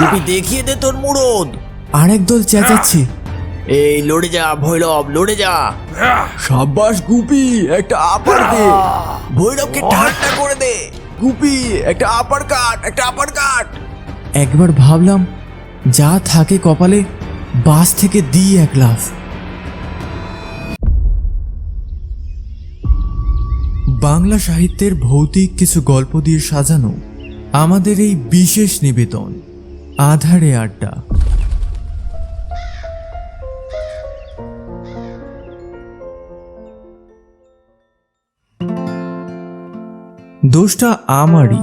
গুপি দেখিয়ে দে তোর মুরদ আরেক দল চেঁচাচ্ছে। এই লড়ে যা ভৈরব লড়ে যা। সাব্বাস গুপি একটা আপার দে। ভৈরবকে ঠাট্টা করে দে। গুপি একটা আপার কাট একটা আপার কাট একবার ভাবলাম যা থাকে কপালে বাস থেকে দিই এক লাফ। বাংলা সাহিত্যের ভৌতিক কিছু গল্প দিয়ে সাজানো আমাদের এই বিশেষ নিবেদন। আধারে আড্ডা। দোষটা আমারই।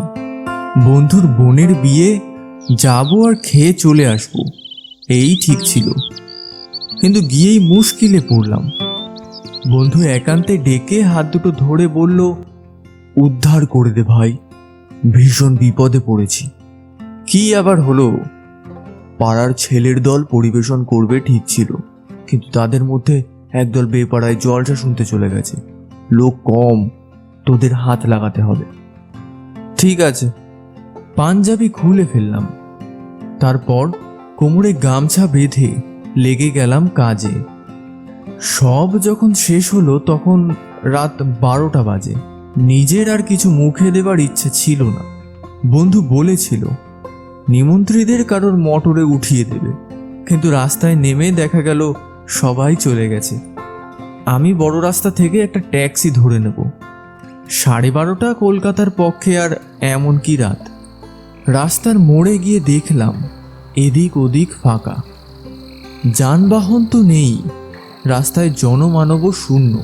বন্ধুর বোনের বিয়ে, যাব আর খেয়ে চলে আসব। এই ঠিক ছিল। কিন্তু গিয়েই মুশকিলে পড়লাম। বন্ধু একান্তে ডেকে হাত দুটো ধরে বলল, উদ্ধার করে দে ভাই, ভীষণ বিপদে পড়েছি। কি আবার হলো? পাড়ার ছেলের দল পরিবেশন করবে ঠিক ছিল, কিন্তু তাদের মধ্যে একদল বেপাড়ায় জলসা শুনতে চলে গেছে। লোক কম, তোদের হাত লাগাতে হবে। ঠিক আছে, পাঞ্জাবি খুলে ফেললাম। তারপর কোমরে গামছা বেঁধে লেগে গেলাম কাজে। সব যখন শেষ হলো তখন রাত বারোটা বাজে। নিজের আর কিছু মুখে দেবার ইচ্ছে ছিল না। বন্ধু বলেছিল নিমন্ত্রীদের কারোর মোটরে উঠিয়ে দেবে। কিন্তু রাস্তায় নেমে দেখা গেল সবাই চলে গেছে। আমি বড় রাস্তা থেকে একটা ট্যাক্সি ধরে নেব। সাড়ে বারোটা কলকাতার পক্ষে আর এমন কি রাত? রাস্তার মোড়ে গিয়ে দেখলাম এদিক ওদিক ফাঁকা। যানবাহন তো নেই। রাস্তায় জনমানব শূন্য।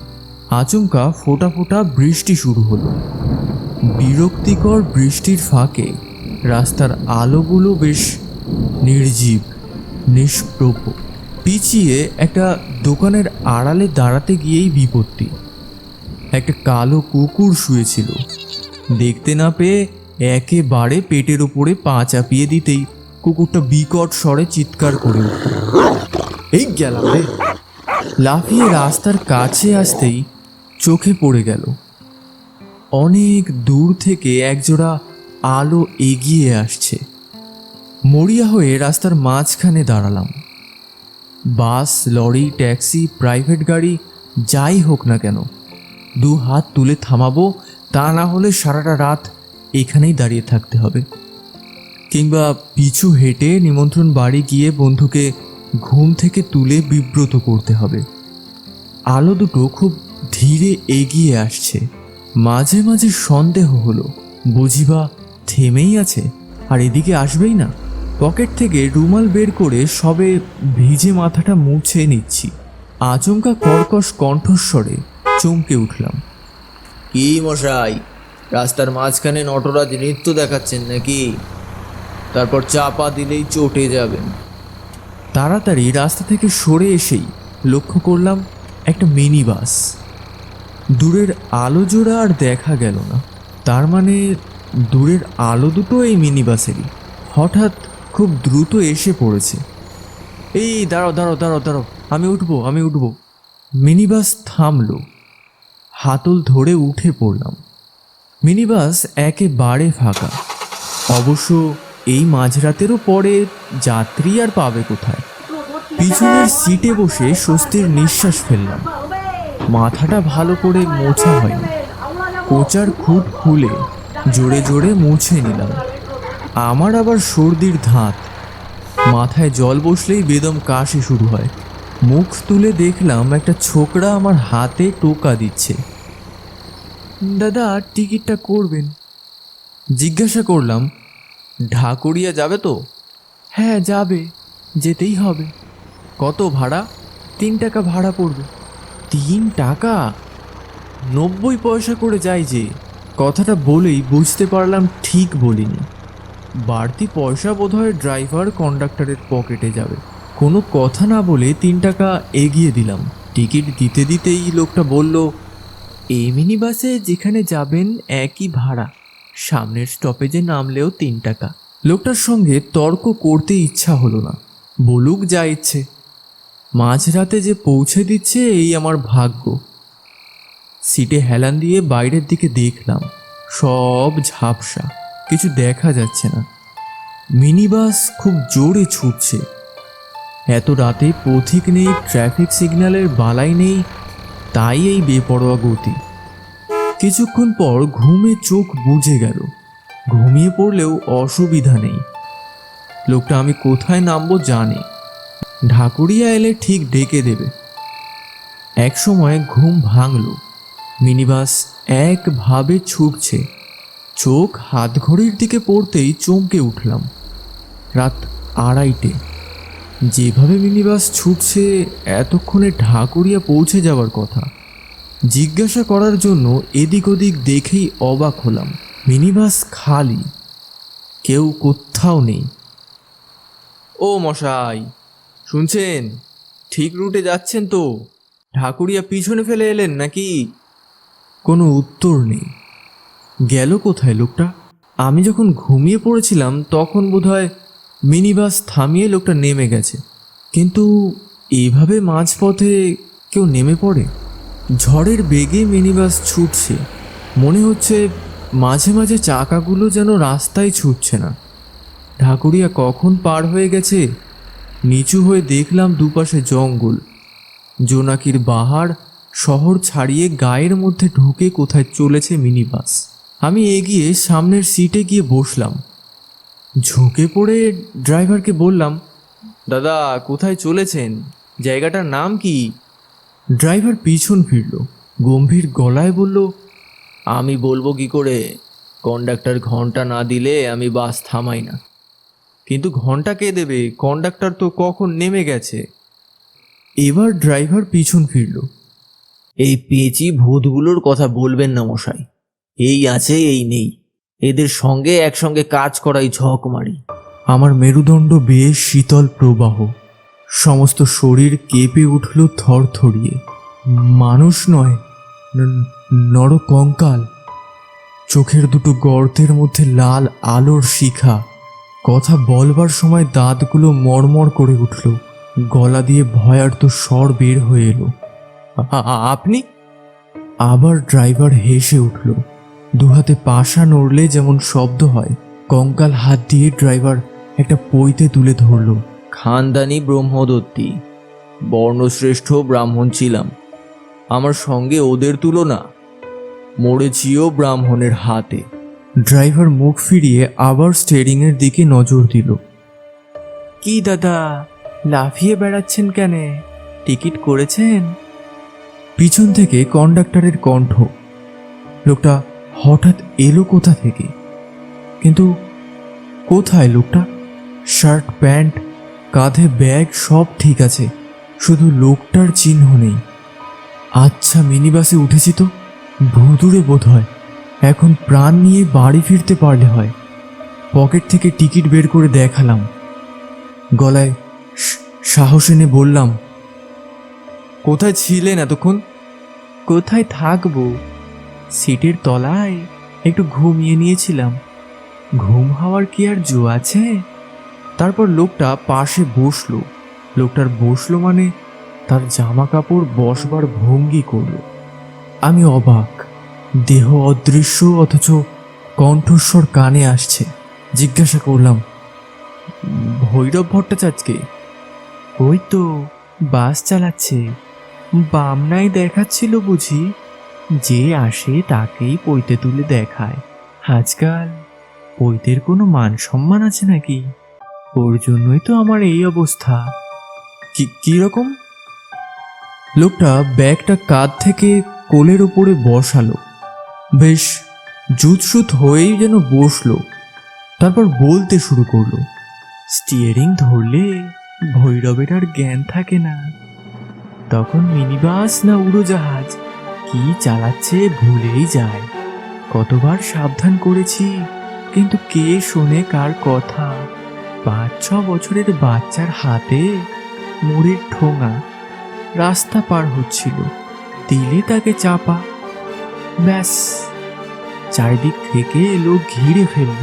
আচমকা ফোটা ফোটা বৃষ্টি শুরু হলো। বিরক্তিকর বৃষ্টির ফাঁকে রাস্তার আলোগুলো বেশ নির্জীব, নিষ্প্রভ। পিছিয়ে একটা দোকানের আড়ালে দাঁড়াতে গিয়েই বিপত্তি। একটা কালো কুকুর শুয়েছিল। দেখতে না পেয়ে একেবারে পেটের উপরে পা চাপিয়ে দিতেই কুকুরটা বিকট স্বরে চিৎকার করে এই গেলাম রে। লাফিয়ে রাস্তার কাছে আসতেই চোখে পড়ে গেল। অনেক দূর থেকে একজোড়া আলো এগিয়ে আসছে। মরিয়া হয়ে রাস্তার মাঝখানে দাঁড়ালাম। বাস, লরি, ট্যাক্সি, প্রাইভেট গাড়ি, যাই হোক না কেন, দু হাত তুলে থামাবো, তা না হলে সারাটা রাত এখানেই দাঁড়িয়ে থাকতে হবে। কিংবা পিছু হেঁটে নিমন্ত্রণ বাড়ি গিয়ে বন্ধুকে ঘুম থেকে তুলে বিব্রত করতে হবে। আলো দুটো খুব ধীরে এগিয়ে আসছে। মাঝে মাঝে সন্দেহ হলো, বুঝিবা থেমেই আছে আর এদিকে আসবেই না। পকেট থেকে রুমাল বের করে সবে ভিজে মাথাটা মুছে নিচ্ছি। আচমকা কর্কশ কণ্ঠস্বরে চমকে উঠলাম। কি মশাই রাস্তার মাঝখানে নটরাজ নৃত্য দেখাচ্ছেন নাকি? তারপর চাপা দিলেই চটে যাবেন। তাড়াতাড়ি রাস্তা থেকে সরে এসেই লক্ষ্য করলাম একটা মিনি বাস দূরের আলো জোড়া আর দেখা গেল না। তার মানে দূরের আলো দুটো এই মিনি বাসেরই হঠাৎ খুব দ্রুত এসে পড়েছে। এই দাঁড়াও দাঁড়াও দাঁড়াও দাঁড়াও, আমি উঠবো আমি উঠবো। মিনি বাস থামলো। হাতল ধরে উঠে পড়লাম। মিনি বাস একেবারে ফাঁকা। অবশ্য এই মাঝরাতেরও পরে যাত্রী আর পাবে কোথায়? পিছনের সিটে বসে স্বস্তির নিঃশ্বাস ফেললাম। মাথাটা ভালো করে মোছা হয়নি। কোচার খুঁট খুলে জোরে জোরে মুছে নিলাম। আমার আবার সর্দির ধাত। মাথায় জল বসলেই বেদম কাশি শুরু হয়। মুখ তুলে দেখলাম একটা ছোকরা আমার হাতে টোকা দিচ্ছে। দাদা টিকিটটা করবেন? জিজ্ঞাসা করলাম, ঢাকুরিয়া যাবে তো? হ্যাঁ যাবে। যেতেই হবে। কত ভাড়া? তিন টাকা ভাড়া পড়বে। তিন টাকা? নব্বই পয়সা করে যাই যে। কথাটা বলেই বুঝতে পারলাম ঠিক বলিনি। বাড়তি পয়সা বোধহয় ড্রাইভার কন্ডাক্টরের পকেটে যাবে। কোনো কথা না বলে তিন টাকা এগিয়ে দিলাম। টিকিট দিতে দিতেই লোকটা বলল, এই মিনি বাসে যেখানে যাবেন একই ভাড়া। সামনের স্টপেজে নামলেও তিন টাকা। লোকটার সঙ্গে তর্ক করতে ইচ্ছা হলো না। বলুক যা ইচ্ছে। মাঝরাতে যে পৌঁছে দিচ্ছে এই আমার ভাগ্য। সিটে হেলান দিয়ে বাইরের দিকে দেখলাম সব ঝাপসা, কিছু দেখা যাচ্ছে না। মিনি বাস খুব জোরে ছুটছে। এত রাতে পথিক নেই, ট্রাফিক সিগন্যালের বালাই নেই, তাই এই বেপরোয়া গতি। কিছুক্ষণ পর ঘুমে চোখ বুজে গেল। ঘুমিয়ে পড়লেও অসুবিধা নেই। লোকটা আমি কোথায় নামবো জানে। ঢাকুরিয়া এলে ঠিক ডেকে দেবে। এক সময় ঘুম ভাঙল। মিনিবাস একভাবে ছুটছে। চোখ হাত ঘড়ির দিকে পড়তেই চমকে উঠলাম। রাত আড়াইটে। যেভাবে মিনিবাস ছুটছে, এতক্ষণে ঢাকুরিয়া পৌঁছে যাওয়ার কথা। জিজ্ঞাসা করার জন্য এদিক ওদিক দেখেই অবাক হলাম। মিনিবাস খালি। কেউ কোথাও নেই। ও মশাই, শুনছেন? ঠিক রুটে যাচ্ছেন তো। ঢাকুরিয়া পিছনে ফেলে এলেন নাকি? কোনো উত্তর নেই। গেল কোথায় লোকটা? আমি যখন ঘুমিয়ে পড়েছিলাম, তখন বোধহয় মিনিবাস থামিয়ে লোকটা নেমে গেছে। কিন্তু এইভাবে মাঝপথে কেউ নেমে পড়ে? ঝড়ের বেগে মিনিবাস ছুটছে। মনে হচ্ছে মাঝে মাঝে চাকাগুলো যেন রাস্তায় ছুটছে না। ঢাকুরিয়া কখন পার হয়ে গেছে? নিচু হয়ে দেখলাম দুপাশে জঙ্গল। জোনাকির বাহার শহর ছাড়িয়ে গায়ের মধ্যে ঢুকে কোথায় চলেছে মিনি বাস আমি এগিয়ে সামনের সিটে গিয়ে বসলাম। ঝুঁকে পড়ে ড্রাইভারকে বললাম, দাদা, কোথায় চলেছেন? জায়গাটার নাম কি? ড্রাইভার পিছন ফিরল, গম্ভীর গলায় বলল, আমি বলব কি করে? কন্ডাক্টর ঘণ্টা না দিলে আমি বাস থামাই না। কিন্তু ঘণ্টা কে দেবে? কন্ডাক্টর তো কখন নেমে গেছে? এবার ড্রাইভার পিছন ফিরল এই পেঁচি ভূতগুলোর কথা বলবেন না মশাই। এই আছে, এই নেই। এদের সঙ্গে একসঙ্গে কাজ করাই ঝক মারি। আমার মেরুদণ্ড বেশ শীতল প্রবাহ। সমস্ত শরীর কেঁপে উঠল থরথরিয়ে। মানুষ নয় নর কঙ্কাল চোখের দুটো গর্তের মধ্যে লাল আলোর শিখা। কথা বলবার সময় দাঁতগুলো মরমর করে উঠল। গলা দিয়ে ভয়ার্ত স্বর বের হয়ে এলো। আপনি? আবার ড্রাইভার হেসে উঠল। দুহাতে পাশা নড়লে যেমন শব্দ হয় কঙ্কাল হাত দিয়ে ড্রাইভার একটা পইতে তুলে ধরলো। খানদানি ব্রহ্মদত্তী বর্ণশ্রেষ্ঠ ব্রাহ্মণ ছিলাম। আমার সঙ্গে ওদের তুলনা মরেছিও ব্রাহ্মণের হাতে। ড্রাইভার মুখ ফিরিয়ে আবার স্টেরিংয়ের দিকে নজর দিল। কি দাদা লাফিয়ে বেড়াচ্ছেন কেন? টিকিট করেছেন? পিছন থেকে কন্ডাক্টরের কণ্ঠ। লোকটা হঠাৎ এলো কোথা থেকে? কিন্তু কোথায় লোকটা? শার্ট, প্যান্ট, কাঁধে ব্যাগ সব ঠিক আছে, শুধু লোকটার চিহ্ন নেই। আচ্ছা মিনিবাসে উঠেছি তো? ভুতুড়ে বোধ হয় এখন প্রাণ নিয়ে বাড়ি ফিরতে পারলে হয়। পকেট থেকে টিকিট বের করে দেখালাম। গলায় সাহস এনে বললাম, কোথায় ছিলেন এতক্ষণ? কোথায় থাকব? সিটের তলায় একটু ঘুমিয়ে নিয়েছিলাম। ঘুম হওয়ার কি আর জো আছে? তারপর লোকটা পাশে বসল। লোকটার বসল মানে তার জামা কাপড় বসবার ভঙ্গি করল। আমি অবাক। দেহ অদৃশ্য, অথচ কণ্ঠস্বর কানে আসছে। জিজ্ঞাসা করলাম, ভৈরব ভট্টাচার্যকে? ওই তো, বাস চালাচ্ছে। বামনাই দেখাচ্ছিল বুঝি, যে আসে তাকেই পইতে তুলে দেখায়। আজকাল পৈতের কোনো মান সম্মান আছে নাকি? ওর জন্যই তো আমার এই অবস্থা। কি কীরকম লোকটা ব্যাগটা কাঁধ থেকে কোলের ওপরে বসালো। বেশ জুতসুত হয়েই যেন বসল। তারপর বলতে শুরু করল, স্টিয়ারিং ধরলে ভৈরবের আর জ্ঞান থাকে না। তখন মিনিবাস না উড়োজাহাজ? কি চালাচ্ছে ভুলেই যায়। কতবার সাবধান করেছি, কিন্তু কে শোনে কার কথা? পাঁচ, ছ বছরের বাচ্চার হাতে মুড়ির ঠোঙা। রাস্তা পার হচ্ছিল, দিলে তাকে চাপা। ব্যাস, চারিদিক থেকে এলো ঘিরে ফেলল।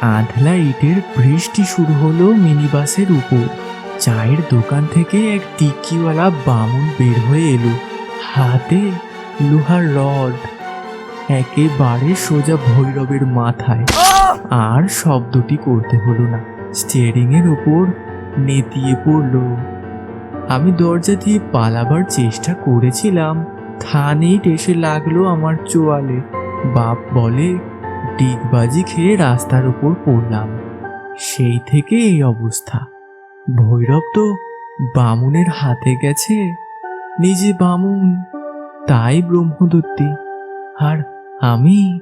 আধলা ইটের বৃষ্টি শুরু হলো মিনিবাসের উপর। চায়ের দোকান থেকে এক টিকিওয়ালা বামুন বের হয়ে এলো। হাতে লোহার রড, একেবারে সোজা ভৈরবের মাথায়। আর শব্দটি করতে হলো না। স্টিয়ারিং এর ওপর নেতিয়ে পড়ল। আমি দরজা দিয়ে পালাবার চেষ্টা করেছিলাম। থানেই এসে লাগল আমার চোয়ালে। বাপ বলে, ডিগবাজি খেয়ে রাস্তার উপর পড়লাম। সেই থেকে এই অবস্থা। ভৈরব তো বামুনের হাতে গেছে নিজে বামুন তাই ব্রহ্মদত্তি আর আমি।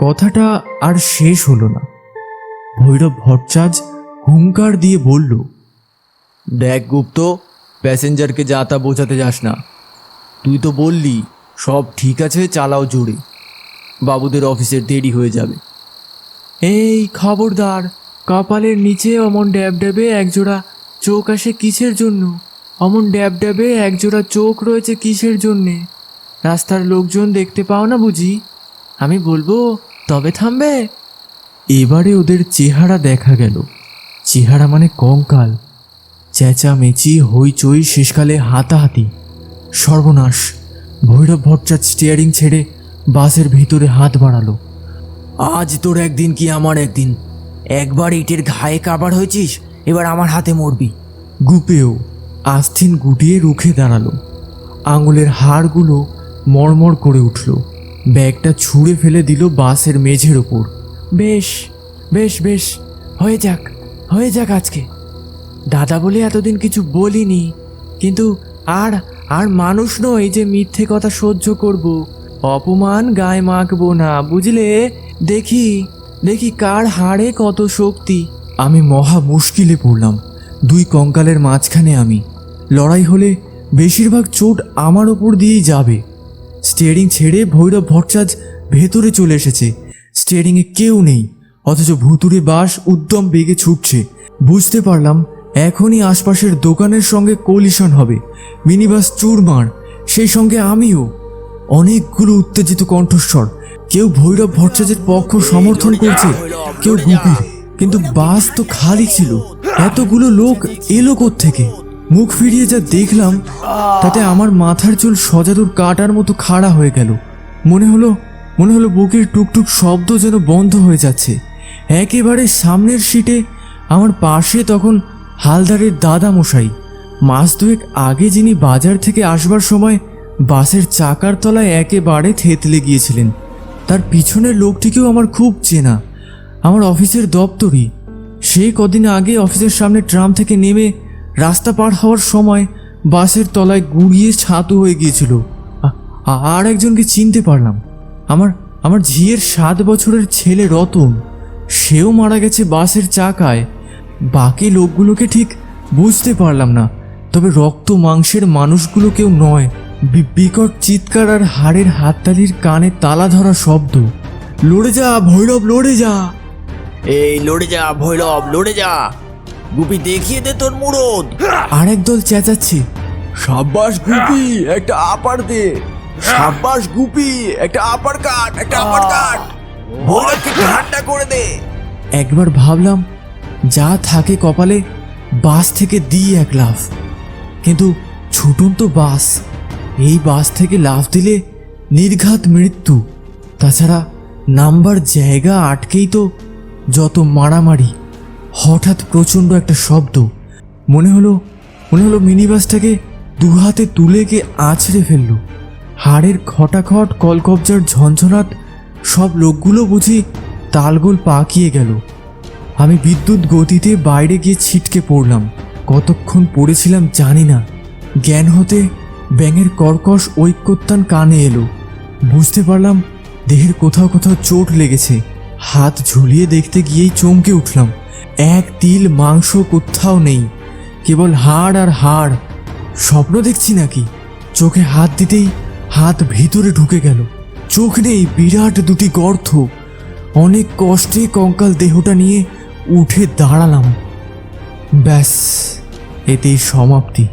কথাটা আর শেষ হলো না। ভৈরব ভট্টাচার্য হুঙ্কার দিয়ে বলল দেখ গুপ্ত প্যাসেঞ্জারকে যা তা বোঝাতে যাস না। তুই তো বললি সব ঠিক আছে চালাও জোরে। বাবুদের অফিসের দেরি হয়ে যাবে। এই খবরদার কপালের নিচে অমন ড্যাব ড্যাবে একজোড়া চোখ আসে কিসের জন্য? অমন ড্যাব ড্যাবে একজোড়া চোখ রয়েছে কিসের জন্যে? রাস্তার লোকজন দেখতে পাও না বুঝি? আমি বলব, তবে থামবে। এবারে ওদের চেহারা দেখা গেল। চেহারা মানে কঙ্কাল। চেঁচামেচি, হইচই, শেষকালে হাতাহাতি। সর্বনাশ। ভৈরব ভট্টাচার্য স্টিয়ারিং ছেড়ে বাসের ভিতরে হাত বাড়ালো। আজ তোর একদিন কি আমার একদিন? একবার ইটের ঘায়ে কাবার হয়েছিস, এবার আমার হাতে মরবি। গুপেও আস্থিন গুটিয়ে রুখে দাঁড়াল। আঙুলের হাড়গুলো মড়মড় করে উঠল। ব্যাগটা ছুঁড়ে ফেলে দিল বাসের মেঝের ওপর। বেশ বেশ বেশ, হয়ে যাক হয়ে যাক আজকে। দাদা বলে এতদিন কিছু বলিনি, কিন্তু আর আর মানুষ নয় যে মিথ্যে কথা সহ্য করব। অপমান গায়ে মাখবো না, বুঝলে? দেখি। দেখি কার হাড়ে কত শক্তি। আমি মহা মুশকিলে পড়লাম। দুই কঙ্কালের মাঝখানে আমি। লড়াই হলে বেশিরভাগ চোট আমার ওপর দিয়েই যাবে। স্টিয়ারিং ছেড়ে ভৈরব ভট্টাচার্য ভেতরে চলে এসেছে। স্টিয়ারিংয়ে কেউ নেই। অথচ ভুতুরে বাস উদ্যম বেগে ছুটছে। বুঝতে পারলাম এখনই আশপাশের দোকানের সঙ্গে কলিশন হবে। মিনিবাস চুরমার। সেই সঙ্গে আমিও। অনেকগুলো উত্তেজিত কণ্ঠস্বর। কেউ ভৈরব ভট্টাচার্যের পক্ষ সমর্থন করছে, কেউ গুপির, কিন্তু বাস তো খালি ছিল। এতগুলো লোক এলো থেকে মুখ ফিরিয়ে যা দেখলাম, তাতে আমার মাথার চুল সজারুর কাটার মতো খাড়া হয়ে গেল। মনে হলো মনে হলো বুকের টুকটুক শব্দ যেন বন্ধ হয়ে যাচ্ছে। একেবারে সামনের সিটে, আমার পাশে তখন হালদারের দাদা মশাই মাস দুয়েক আগে যিনি বাজার থেকে আসবার সময় বাসের চাকার তলায় একেবারে থেতলে গিয়েছিলেন। তার পিছনের লোকটিকেও আমার খুব চেনা। আমার অফিসের দপ্তরই। সেই কদিন আগে অফিসের সামনে ট্রাম থেকে নেমে রাস্তা পার হওয়ার সময় বাসের তলায় গুড়িয়ে ছাতু হয়ে গিয়েছিল। আর একজনকে চিনতে পারলাম। আমার আমার ঝিয়ের সাত বছরের ছেলে রতন। সেও মারা গেছে বাসের চাকায়। বাকি লোকগুলোকে ঠিক বুঝতে পারলাম না। তবে রক্ত মাংসের মানুষগুলো কেউ নয়। বিকট চিৎকার আর হাড়ের হাততালির কানে তালা ধরা শব্দ। লড়ে যা ভৈরব লড়ে যা। এই লড়ে যা ভৈরব লড়ে যা। গুপি দেখিয়ে দে তোর মুরদ। আরেক দল চেঁচাচ্ছে। সাব্বাস গুপি একটা আপার দে। সাব্বাস গুপি একটা আপার কাট একটা আপার কাট ভৈরবকে ঠান্ডা করে দে। একবার ভাবলাম যা থাকে কপালে বাস থেকে দিই এক লাফ। কিন্তু ছুটুন তো বাস এই বাস থেকে লাফ দিলে নির্ঘাত মৃত্যু। তাছাড়া নাম্বার জায়গা আটকেই তো যত মারামারি। হঠাৎ প্রচণ্ড একটা শব্দ। মনে হলো মনে হলো মিনি বাসটাকে দু হাতে তুলে কে আছড়ে ফেলল। হাড়ের খটাখট, কলকবজার ঝনঝনাত সব লোকগুলো বুঝি তালগোল পাকিয়ে গেল। আমি বিদ্যুৎ গতিতে বাইরে গিয়ে ছিটকে পড়লাম। কতক্ষণ পড়েছিলাম জানি না। জ্ঞান হতে ব্যাঙের কর্কশ ঐক্যত্যান কানে এলো। বুঝতে পারলাম দেহের কোথাও কোথাও চোট লেগেছে। হাত ঝুলিয়ে দেখতে গিয়েই চমকে উঠলাম। এক তিল মাংস কোথাও নেই। কেবল হাড় আর হাড়। স্বপ্ন দেখছি নাকি? চোখে হাত দিতেই হাত ভিতরে ঢুকে গেল। চোখ নেই বিরাট দুটি গর্ত। অনেক কষ্টে কঙ্কাল দেহটা নিয়ে উঠে দাঁড়ালাম। ব্যাস, এতেই সমাপ্তি।